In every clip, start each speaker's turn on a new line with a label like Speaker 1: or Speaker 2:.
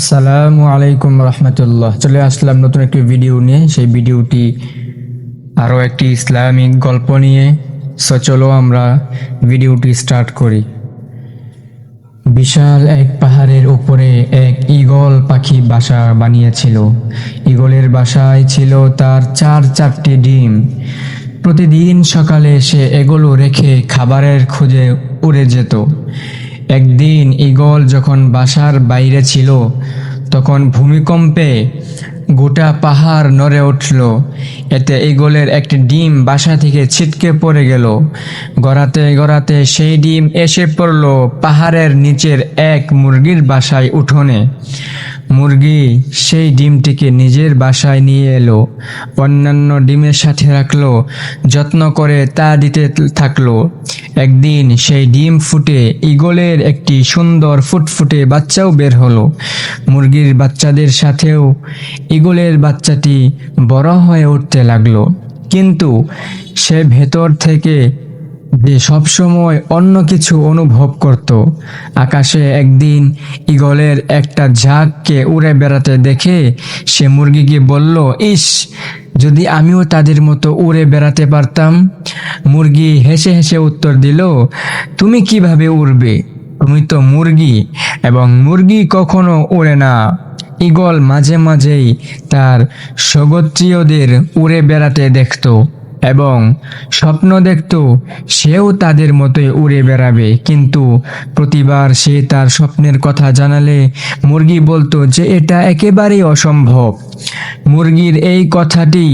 Speaker 1: আসসালামু আলাইকুম রহমতুল্লাহ। চলে আসলাম নতুন একটি ভিডিও নিয়ে। সেই ভিডিওটি আরও একটি ইসলামিক গল্প নিয়ে। সো চলো আমরা ভিডিওটি স্টার্ট করি। বিশাল এক পাহাড়ের উপরে এক ঈগল পাখি বাসা বানিয়েছিল। ঈগলের বাসায় ছিল তার চার চারটি ডিম। প্রতিদিন সকালে সে এগুলো রেখে খাবারের খোঁজে উড়ে যেত। একদিন ইগল যখন বাসার বাইরে ছিল, তখন ভূমিকম্পে গোটা পাহাড় নড়ে উঠল। এতে ইগলের একটি ডিম বাসা থেকে ছিটকে পড়ে গেল। গড়াতে গড়াতে সেই ডিম এসে পড়ল পাহাড়ের নিচের এক মুরগির বাসায় উঠোনে। মুরগি সেই ডিমটিকে নিজের বাসায় নিয়ে এলো, অন্যান্য ডিমের সাথে রাখল, যত্ন করে তা দিতে থাকল। একদিন সেই ডিম ফুটে ঈগলের একটি সুন্দর ফুটফুটে বাচ্চাও বের হলো। মুরগির বাচ্চাদের সাথেও ঈগলের বাচ্চাটি বড় হয়ে উঠতে লাগল। কিন্তু সে ভেতর থেকে যে সবসময় অন্য কিছু অনুভব করত। আকাশে একদিন ঈগলের একটা ঝাঁককে উড়ে বেড়াতে দেখে সে মুরগিকে বলল, ইস, যদি আমিও তাদের মতো উড়ে বেড়াতে পারতাম? মুরগি হেসে হেসে উত্তর দিল, তুমি কীভাবে উড়বে? তুমি তো মুরগি এবং মুরগি কখনো উড়ে না। ঈগল মাঝে মাঝেই তার স্বগোত্রীয়দের উড়ে বেড়াতে দেখতো। এবং স্বপ্ন দেখত সেও তাদের মতোই উড়ে বেড়াবে। কিন্তু প্রতিবার সে তার স্বপ্নের কথা জানালে মুরগি বলতো যে, এটা একেবারেই অসম্ভব। মুরগির এই কথাটি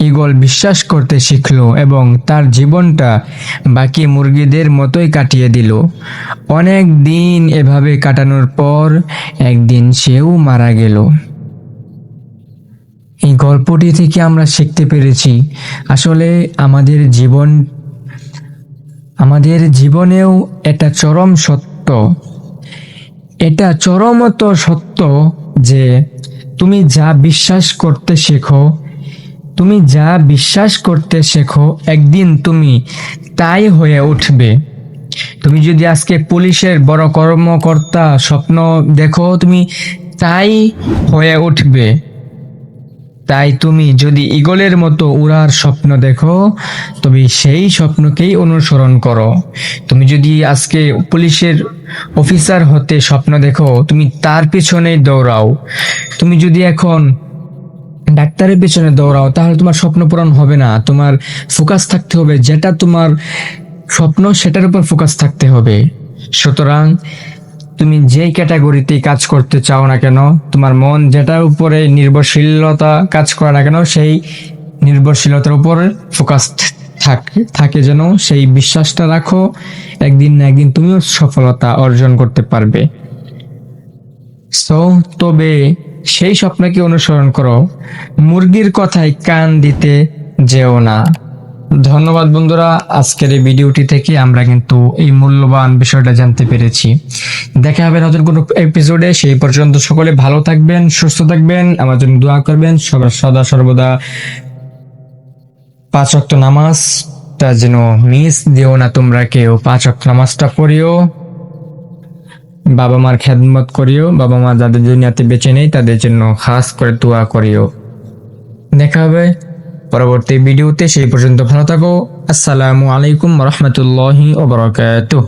Speaker 1: ঈগল বিশ্বাস করতে শিখল এবং তার জীবনটা বাকি মুরগিদের মতোই কাটিয়ে দিল। অনেক দিন এভাবে কাটানোর পর একদিন সেও মারা গেল। এই গল্পটি থেকে আমরা শিখতে পেরেছি। আসলে আমাদের জীবন, আমাদের জীবনেও এটা চরম সত্য। এটা চরমত সত্য যে তুমি যা বিশ্বাস করতে শেখো, তুমি যা বিশ্বাস করতে শেখো, একদিন তুমি তাই হয়ে উঠবে। তুমি যদি আজকে পুলিশের বড় কর্মকর্তা স্বপ্ন দেখো, তুমি তাই হয়ে উঠবে। তাই তুমি যদি ঈগলের মতো উড়ার স্বপ্ন দেখো, তবে সেই স্বপ্নকেই অনুসরণ করো। তুমি যদি আজকে পুলিশের অফিসার হতে স্বপ্ন দেখো, তুমি তার পিছনেই দৌড়াও। তুমি যদি এখন ডাক্তারের পেছনে দৌড়াও, তাহলে তোমার স্বপ্ন পূরণ হবে না। তোমার ফোকাস থাকতে হবে, যেটা তোমার স্বপ্ন, সেটার উপর ফোকাস থাকতে হবে। সুতরাং তুমি যেই ক্যাটাগরিতে কাজ করতে চাও না কেন, তোমার মন যেটার উপরে নির্ভরশীলতা কাজ করে না কেন, সেই নির্ভরশীলতার উপর ফোকাস থাকে থাকে যেন সেই বিশ্বাসটা রাখো, একদিন না একদিন তুমিও সফলতা অর্জন করতে পারবে। সো তবে সেই স্বপ্নকে অনুসরণ করো, মুরগির কথায় কান দিতে যেও না। ধন্যবাদ বন্ধুরা, আজকের এই ভিডিওটি থেকে আমরা কিন্তু এই মূল্যবান বিষয়টা জানতে পেরেছি। দেখা হবে নতুন কোনো এপিসোডে সেই পর্যন্ত সকলে ভালো থাকবেন, সুস্থ থাকবেন, আমার জন্য দোয়া করবেন, সবার সদা সর্বদা পাঁচ অক্ট নামাজটা যেন মিস দিও না তোমরা কেউ। পাঁচ অক্ট নামাজটা পড়িও, বাবা মার খেদমত করিও, বাবা মা যাদের দুনিয়াতে বেঁচে নেই তাদের জন্য খাস করে দোয়া করিও। দেখা হবে। পরবর্তী ভিডিওতে সেই পর্যন্ত ভালো থাকো। আসসালামু আলাইকুম রহমতুল্লাহি ওবরাকাতুহ